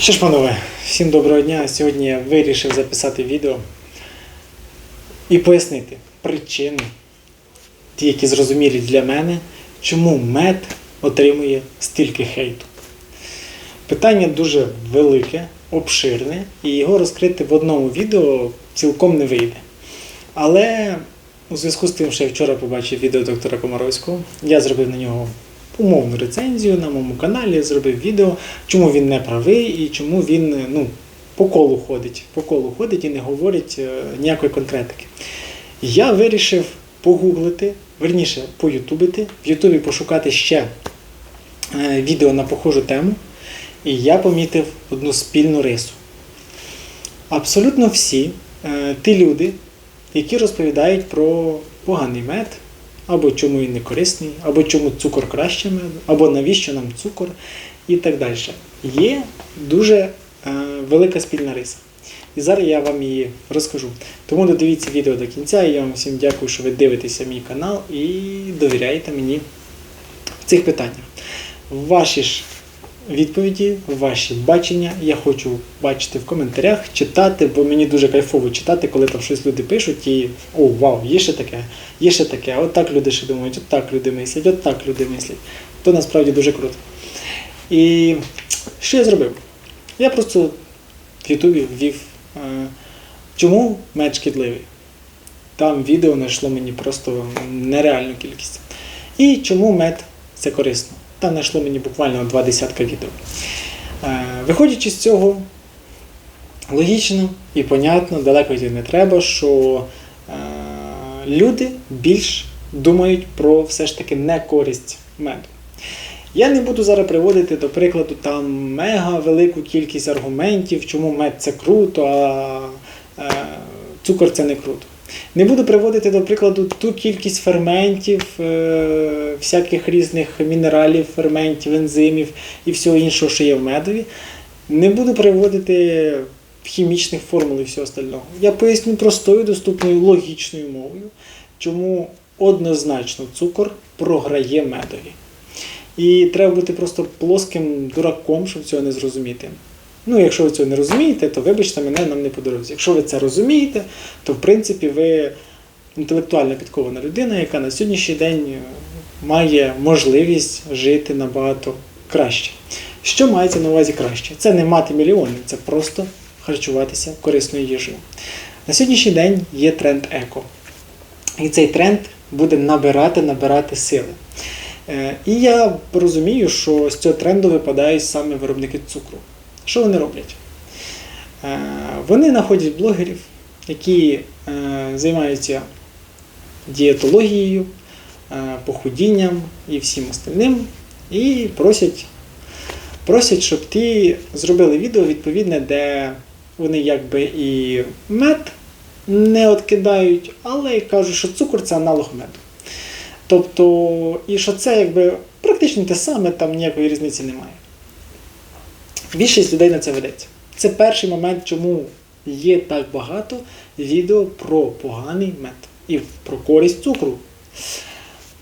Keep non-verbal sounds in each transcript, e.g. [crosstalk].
Що ж, панове, всім доброго дня. Сьогодні я вирішив записати відео і пояснити причини, ті, які зрозумілі для мене, чому мед отримує стільки хейту. Питання дуже велике, обширне, і його розкрити в одному відео цілком не вийде. Але у зв'язку з тим, що я вчора побачив відео доктора Комаровського, я зробив на нього умовну рецензію на моєму каналі, зробив відео, чому він не правий і чому він ну, по колу ходить, по колу ходить і не говорить е, ніякої конкретики. Я вирішив погуглити, верніше, поютубити, в Ютубі пошукати ще е, відео на похожу тему, і я помітив одну спільну рису. Абсолютно всі е, ті люди, які розповідають про поганий мед, або чому він не корисний, або чому цукор краще або навіщо нам цукор і так далі. Є дуже е, велика спільна риса. І зараз я вам її розкажу. Тому додивіться відео до кінця. І я вам всім дякую, що ви дивитеся мій канал і довіряєте мені в цих питаннях. Ваші ж відповіді, ваші бачення я хочу бачити в коментарях, читати, бо мені дуже кайфово читати, коли там щось люди пишуть і о, вау, є ще таке, є ще таке, от так люди ще думають, от так люди мислять, от так люди мислять. То насправді дуже круто. І що я зробив? Я просто в Ютубі ввів, е, чому мед шкідливий. Там відео знайшло мені просто нереальну кількість. І чому мед це корисно. Там знайшло мені буквально два десятка відео. Е, Виходячи з цього, логічно і понятно, далеко йти не треба, що е, люди більш думають про все ж таки не користь меду. Я не буду зараз приводити, до прикладу, там мега велику кількість аргументів, чому мед це круто, а е, цукор це не круто. Не буду приводити, до прикладу, ту кількість ферментів, е, всяких різних мінералів, ферментів, ензимів і всього іншого, що є в медові. Не буду приводити хімічних формул і всього остального. Я поясню простою, доступною, логічною мовою, чому однозначно цукор програє медові. І треба бути просто плоским дураком, щоб цього не зрозуміти. Ну, якщо ви цього не розумієте, то вибачте мене нам не по дорозі. Якщо ви це розумієте, то в принципі ви інтелектуально підкована людина, яка на сьогоднішній день е, має можливість жити набагато краще. Що мається на увазі краще? Це не мати мільйонів, це просто харчуватися корисною їжею. На сьогоднішній день є тренд еко. І цей тренд буде набирати, набирати сили. Е, І я розумію, що з цього тренду випадають саме виробники цукру. Що вони роблять? Е, Вони знаходять блогерів, які е, займаються дієтологією, е, похудінням і всім остальним, і просять, просять, щоб ті зробили відео відповідне, де вони якби і мед не откидають, але кажуть, що цукор це аналог меду. Тобто, і що це якби практично те саме, там ніякої різниці немає. Більшість людей на це ведеться. Це перший момент, чому є так багато відео про поганий мед і про користь цукру.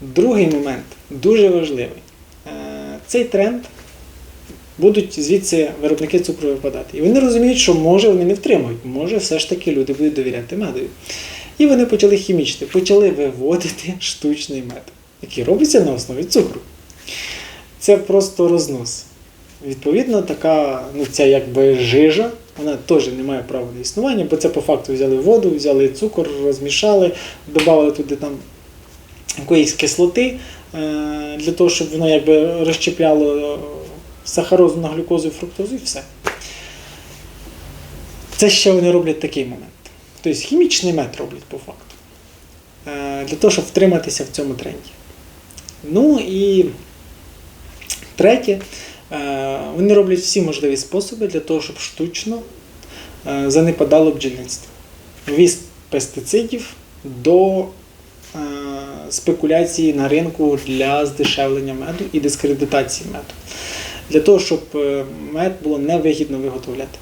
Другий момент дуже важливий. Е, Цей тренд будуть звідси виробники цукру випадати. І вони розуміють, що може вони не втримують, може все ж таки люди будуть довіряти медові. І вони почали хімічити, почали виводити штучний мед, який робиться на основі цукру. Це просто рознос. Відповідно, така, ну ця якби жижа, вона теж не має права на існування, бо це по факту взяли воду, взяли цукор, розмішали, додали туди там якоїсь кислоти е, для того, щоб воно якби розщепляло сахарозу на глюкозу і фруктозу і все. Це ще вони роблять такий момент. Тобто хімічний мед роблять по факту. Е, Для того, щоб втриматися в цьому тренді. Ну і третє, е, вони роблять всі можливі способи для того, щоб штучно е, занепадало бджільництво. Віз пестицидів до е, спекуляції на ринку для здешевлення меду і дискредитації меду. Для того, щоб е, мед було невигідно виготовляти.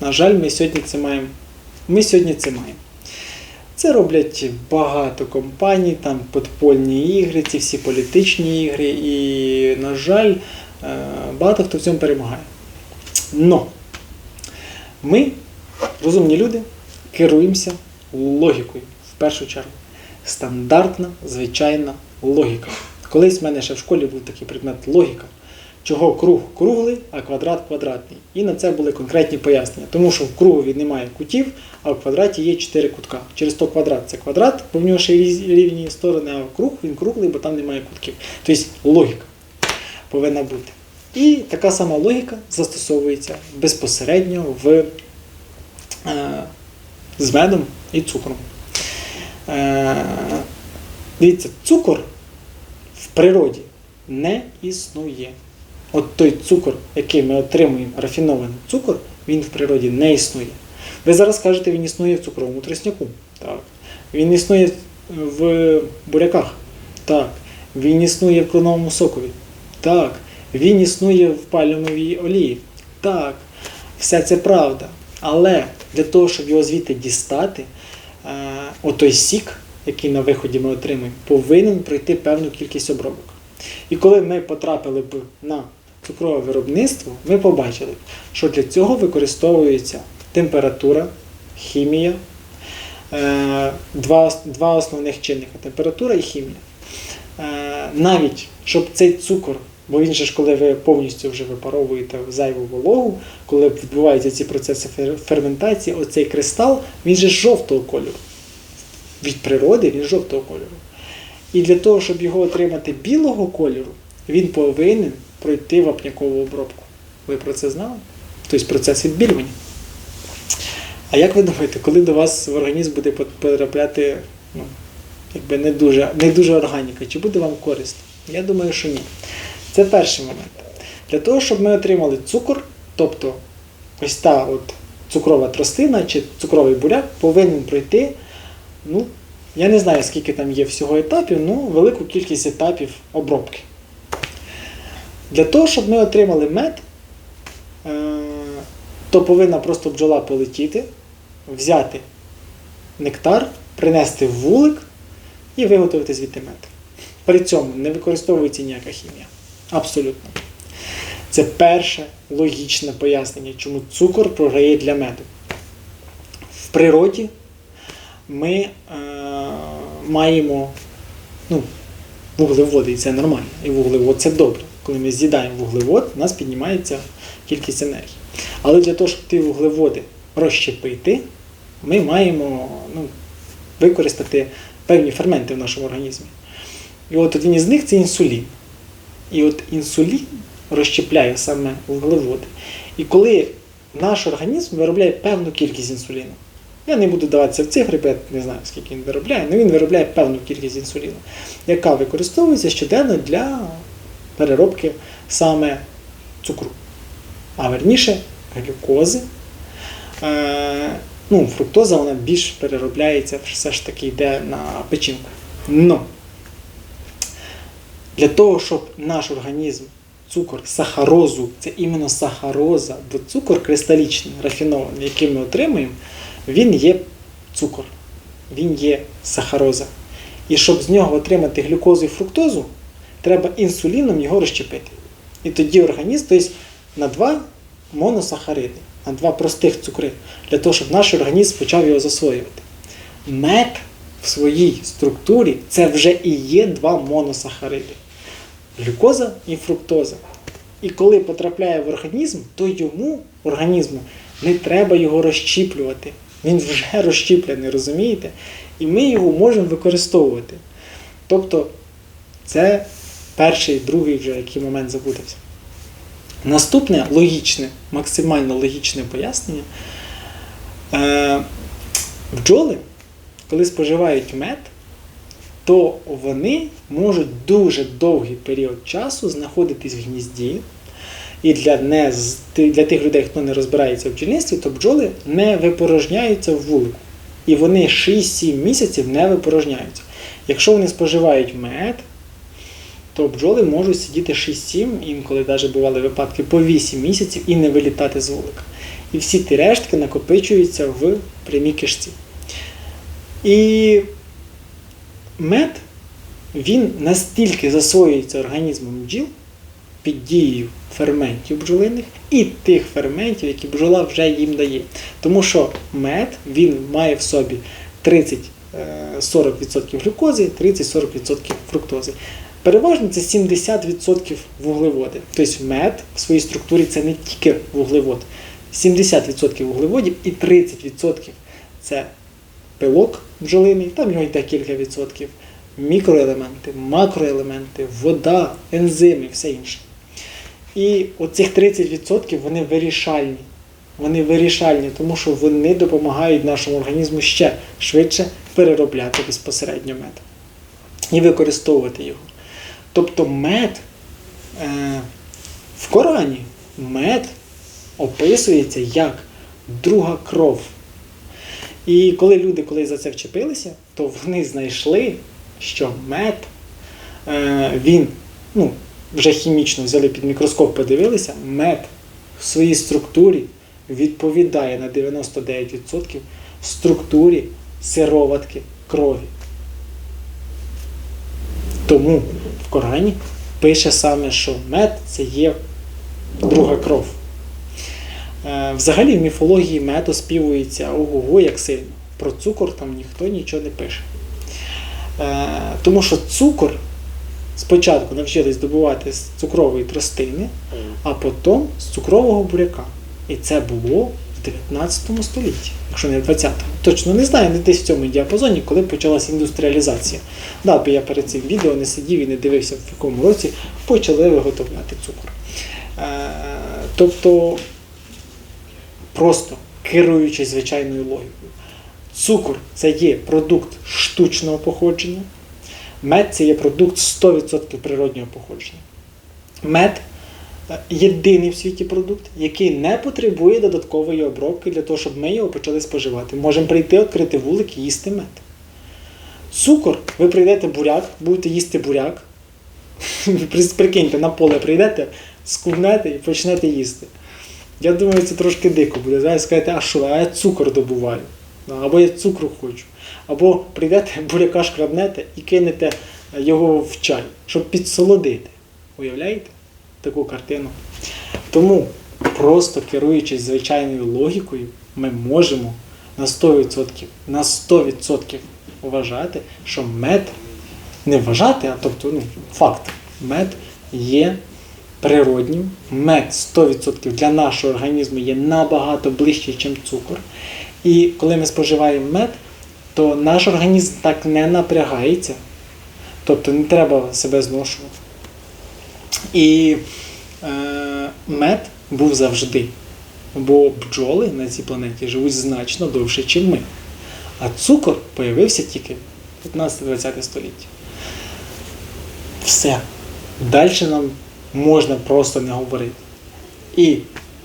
На жаль, ми сьогодні це маємо. Ми сьогодні це маємо. Це роблять багато компаній, там подпольні ігри, ці всі політичні ігри, і, на жаль, е, багато хто в цьому перемагає. Но ми, розумні люди, керуємося логікою в першу чергу. Стандартна, звичайна логіка. Колись в мене ще в школі був такий предмет логіка. Чого круг круглий, а квадрат квадратний. І на це були конкретні пояснення. Тому що в кругові немає кутів, а в квадраті є 4 кутка. Через то квадрат це квадрат, бо в нього ще рівні сторони, а круг він круглий, бо там немає кутків. Тобто логіка повинна бути. І така сама логіка застосовується безпосередньо в, е, з медом і цукром. Е, дивіться, цукор в природі не існує. От той цукор, який ми отримуємо, рафінований цукор, він в природі не існує. Ви зараз кажете, він існує в цукровому тростняку. Так. Він існує в буряках. Так. Він існує в кленовому сокові. Так. Він існує в пальмовій олії. Так. Все це правда. Але для того, щоб його звідти дістати, е, отой сік, який на виході ми отримуємо, повинен пройти певну кількість обробок. І коли ми потрапили б на цукрове виробництво, ми побачили, що для цього використовується температура, хімія, е, два, два основних чинника температура і хімія. Е, Навіть щоб цей цукор, бо він ж, коли ви повністю вже випаровуєте зайву вологу, коли відбуваються ці процеси ферментації, оцей кристал, він же жовтого кольору. Від природи він жовтого кольору. І для того, щоб його отримати білого кольору, він повинен пройти вапнякову обробку. Ви про це знали? Тобто процес відбілювання. А як ви думаєте, коли до вас в організм буде потрапляти ну, якби не дуже, не дуже органіка, чи буде вам корисно? Я думаю, що ні. Це перший момент. Для того, щоб ми отримали цукор, тобто ось та от цукрова тростина чи цукровий буряк повинен пройти, ну, я не знаю, скільки там є всього етапів, ну, велику кількість етапів обробки. Для того, щоб ми отримали мед, е, то повинна просто бджола полетіти, взяти нектар, принести в вулик і виготовити звідти мед. При цьому не використовується ніяка хімія. Абсолютно. Це перше логічне пояснення, чому цукор програє для меду. В природі ми е, маємо ну, вуглеводи, і це нормально. І вуглевод це добре. Коли ми з'їдаємо вуглевод, у нас піднімається кількість енергії. Але для того, щоб ті вуглеводи розщепити, ми маємо ну, використати певні ферменти в нашому організмі. І от один із них це інсулін. І от інсулін розщепляє саме вуглеводи. І коли наш організм виробляє певну кількість інсуліну, я не буду даватися в цифри, бо я не знаю, скільки він виробляє, але він виробляє певну кількість інсуліну, яка використовується щоденно для переробки саме цукру. А верніше глюкози. Е, ну, фруктоза вона більш переробляється, все ж таки йде на печінку. Но для того, щоб наш організм цукор, сахарозу, це іменно сахароза, бо цукор кристалічний, рафінований, який ми отримуємо, він є цукор, він є сахароза. І щоб з нього отримати глюкозу і фруктозу, треба інсуліном його розщепити. І тоді організм, тобто на два моносахариди, на два простих цукри, для того, щоб наш організм почав його засвоювати. Мед в своїй структурі це вже і є два моносахариди глюкоза і фруктоза. І коли потрапляє в організм, то йому, організму, не треба його розщіплювати. Він вже [laughs] розщіплений, розумієте? І ми його можемо використовувати. Тобто, це перший, другий вже який момент забудеться. Наступне логічне, максимально логічне пояснення. Е, бджоли, коли споживають мед, то вони можуть дуже довгий період часу знаходитись в гнізді. І для, не, для тих людей, хто не розбирається в бджільництві, то бджоли не випорожняються в вулику. І вони 6-7 місяців не випорожняються. Якщо вони споживають мед, то бджоли можуть сидіти 6-7, інколи навіть бували випадки по 8 місяців і не вилітати з вулика. І всі ті рештки накопичуються в прямій кишці. І мед він настільки засвоюється організмом бджіл під дією ферментів бджолиних і тих ферментів, які бджола вже їм дає. Тому що мед він має в собі 30 е, 40% глюкози, 30-40% фруктози. Переважно це 70% вуглеводи. Тобто мед в своїй структурі це не тільки вуглевод. 70% вуглеводів і 30% це пилок бджолиний, там в нього йде кілька відсотків, мікроелементи, макроелементи, вода, ензими, все інше. І оцих 30% вони вирішальні. Вони вирішальні, тому що вони допомагають нашому організму ще швидше переробляти безпосередньо мед і використовувати його. Тобто мед е, в Корані мед описується як друга кров. І коли люди коли за це вчепилися, то вони знайшли, що мед, е, він, ну, вже хімічно взяли під мікроскоп, подивилися, мед в своїй структурі відповідає на 99% структурі сироватки крові. Тому в Корані пише саме, що мед це є друга кров. Е, Взагалі в міфології мед оспівується ого-го як сильно. Про цукор там ніхто нічого не пише. Е, Тому що цукор спочатку навчились добувати з цукрової тростини, а потім з цукрового буряка. І це було в 19 столітті, якщо не в 20-му. Точно не знаю, не десь в цьому діапазоні, коли почалася індустріалізація. Да, бо я перед цим відео не сидів і не дивився, в якому році почали виготовляти цукор. Е, Тобто, просто керуючись звичайною логікою, цукор це є продукт штучного походження, мед це є продукт 100% природнього походження. Мед е, єдиний в світі продукт, який не потребує додаткової обробки для того, щоб ми його почали споживати. Можемо прийти, відкрити вулик і їсти мед. Цукор, ви прийдете буряк, будете їсти буряк. [laughs] Прикиньте, на поле прийдете, скубнете і почнете їсти. Я думаю, це трошки дико буде. Зараз скажете, а що, а я цукор добуваю. Ну, Або я цукру хочу. Або прийдете, [laughs] буряка шкрабнете і кинете його в чай, щоб підсолодити. Уявляєте таку картину? Тому, просто керуючись звичайною логікою, ми можемо на 100%, на 100% вважати, що мед, не вважати, а тобто ну, факт, мед є природнім, мед 100% для нашого організму є набагато ближчий, ніж цукор. І коли ми споживаємо мед, то наш організм так не напрягається, тобто не треба себе зношувати. І е, мед був завжди. Бо бджоли на цій планеті живуть значно довше, ніж ми. А цукор появився тільки в 15-20 столітті. Все. Далі нам можна просто не говорити. І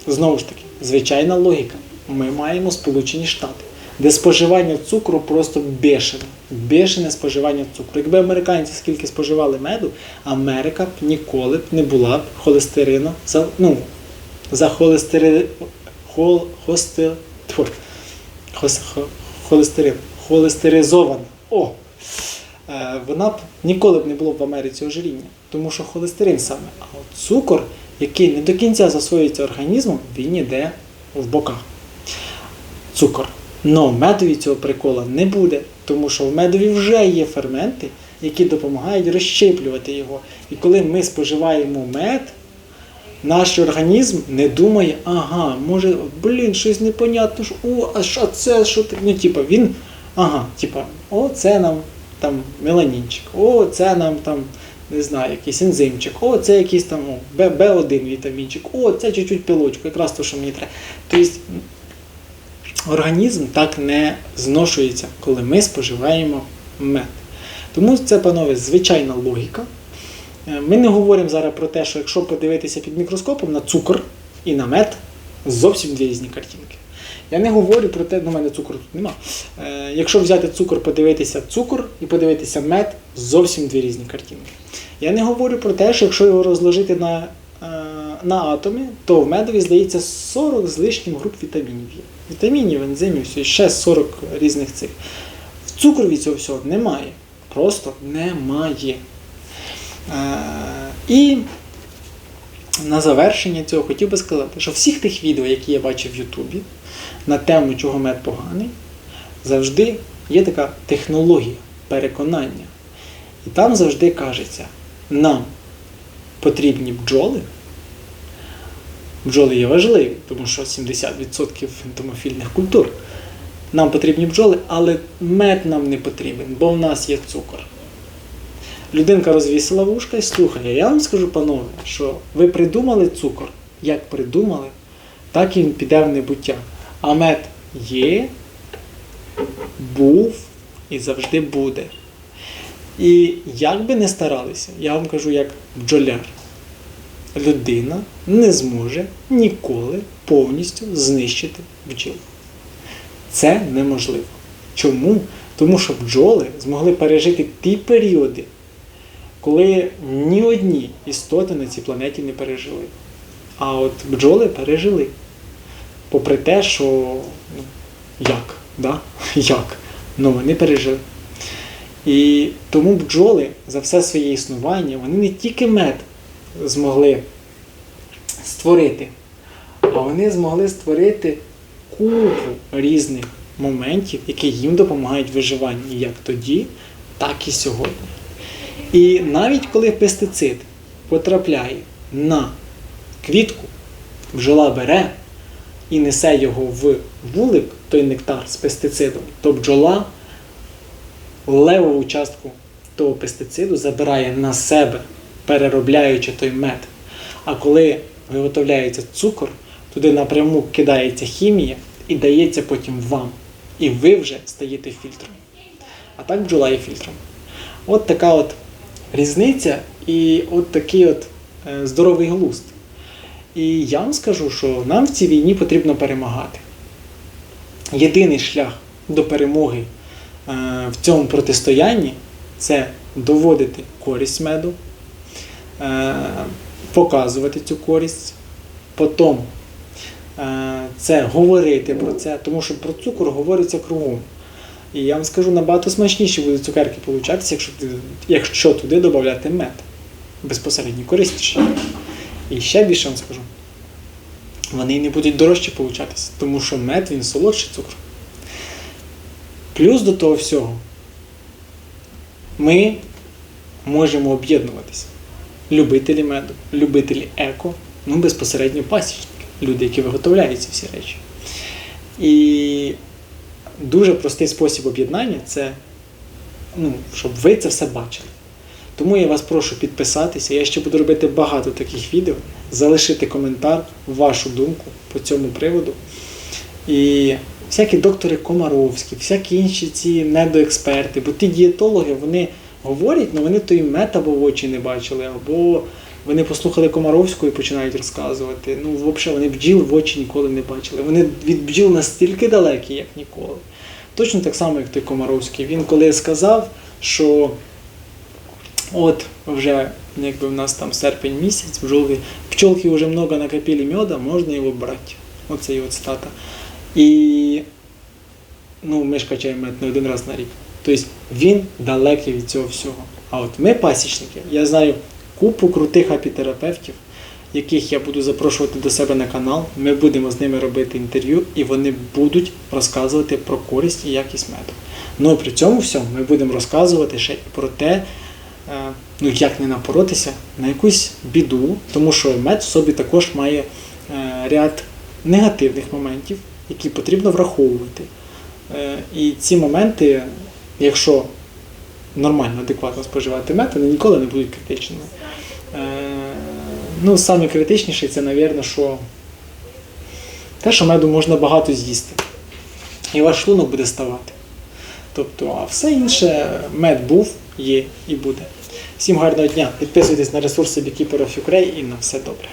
знову ж таки, звичайна логіка. Ми маємо Сполучені Штати, де споживання цукру просто бешене. Бешене споживання цукру. Якби американці скільки споживали меду, Америка б ніколи б не була б холестерину за, ну, за холестери, хол, хосте, тьфу, хос, холестерин, холестеризована. О! Е, вона б ніколи б не було б в Америці ожиріння, тому що холестерин саме. А от цукор, який не до кінця засвоюється організмом, він іде в боках. Цукор. Но в медові цього прикола не буде, тому що в медові вже є ферменти, які допомагають розщеплювати його. І коли ми споживаємо мед, наш організм не думає, ага, може, блін, щось непонятно, що, о, а що це, що ти? Ну, типа, він, ага, типа, о, це нам там меланінчик, о, це нам там, не знаю, якийсь ензимчик, о, це якийсь там Б, Б1 вітамінчик, о, це чуть-чуть пилочку, якраз то, що мені треба. Тобто організм так не зношується, коли ми споживаємо мед. Тому це, панове, звичайна логіка. Е, Ми не говоримо зараз про те, що якщо подивитися під мікроскопом на цукор і на мед, зовсім дві різні картинки. Я не говорю про те, ну, в мене цукру тут нема. Е, якщо взяти цукор, подивитися цукор і подивитися мед, зовсім дві різні картинки. Я не говорю про те, що якщо його розложити на, е, на атоми, то в медові здається 40 з лишнім груп вітамінів є. Вітамінів, ензимів, ще 40 різних цих. В цукрові цього всього немає. Просто немає. Е, і на завершення цього хотів би сказати, що всіх тих відео, які я бачив в Ютубі на тему, чого мед поганий, завжди є така технологія переконання. І там завжди кажеться, нам потрібні бджоли. Бджоли є важливі, тому що 70% ентомофільних культур. Нам потрібні бджоли, але мед нам не потрібен, бо в нас є цукор. Людинка розвісила вушка і слухає. Я вам скажу, панове, що ви придумали цукор. Як придумали, так і він піде в небуття. А мед є, був і завжди буде. І як би не старалися, я вам кажу як бджоляр, людина не зможе ніколи повністю знищити бджіл. Це неможливо. Чому? Тому що бджоли змогли пережити ті періоди, коли ні одні істоти на цій планеті не пережили. А от бджоли пережили. Попри те, що ну, як? Да? [laughs] Як? Ну вони пережили. І тому бджоли за все своє існування, вони не тільки мед змогли створити, а вони змогли створити купу різних моментів, які їм допомагають в виживанні як тоді, так і сьогодні. І навіть коли пестицид потрапляє на квітку, бджола бере і несе його в вулик, той нектар з пестицидом, то бджола левову частку того пестициду забирає на себе, переробляючи той мед. А коли виготовляється цукор, туди напряму кидається хімія і дається потім вам. І ви вже стаєте фільтром. А так бджола є фільтром. От така от різниця і от такий от е, здоровий глузд. І я вам скажу, що нам в цій війні потрібно перемагати. Єдиний шлях до перемоги е, в цьому протистоянні це доводити користь меду, е, показувати цю користь, потім е, це говорити про це, тому що про цукор говориться кругом. І я вам скажу, набагато смачніші будуть цукерки получатися, якщо, якщо туди додати мед. Безпосередньо корисніші. І ще більше вам скажу. Вони не будуть дорожче получатися, тому що мед він солодший цукру. Плюс до того всього, ми можемо об'єднуватися. Любителі меду, любителі еко, ну безпосередньо пасічники, люди, які виготовляють ці всі речі. І дуже простий спосіб об'єднання це, ну, щоб ви це все бачили. Тому я вас прошу підписатися. Я ще буду робити багато таких відео, залишити коментар, вашу думку по цьому приводу. І всякі доктори Комаровські, всякі інші ці недоексперти, бо ті дієтологи, вони говорять, але вони той мед або в очі не бачили, або вони послухали Комаровську і починають розказувати. Ну, взагалі, вони бджіл в очі ніколи не бачили. Вони від бджіл настільки далекі, як ніколи. Точно так само, як той Комаровський. Він коли сказав, що от вже якби в нас там серпень місяць, бджолки, пчелки вже много накопили меда, можна його брати. Оце його цитата. І ну, ми ж качаємо мед не один раз на рік. Тобто він далекий від цього всього. А от ми, пасічники, я знаю купу крутих апітерапевтів, яких я буду запрошувати до себе на канал. Ми будемо з ними робити інтерв'ю, і вони будуть розказувати про користь і якість меду. Ну при цьому всьому ми будемо розказувати ще і про те, ну як не напоротися на якусь біду, тому що мед в собі також має е, ряд негативних моментів, які потрібно враховувати. Е, І ці моменти, якщо нормально, адекватно споживати мед, вони ніколи не будуть критичними. Е, Ну, саме критичніше це, мабуть, що те, що меду можна багато з'їсти. І ваш шлунок буде ставати. Тобто, а все інше мед був, є і буде. Всім гарного дня. Підписуйтесь на ресурси Бікіперов Ukraine і на все добре.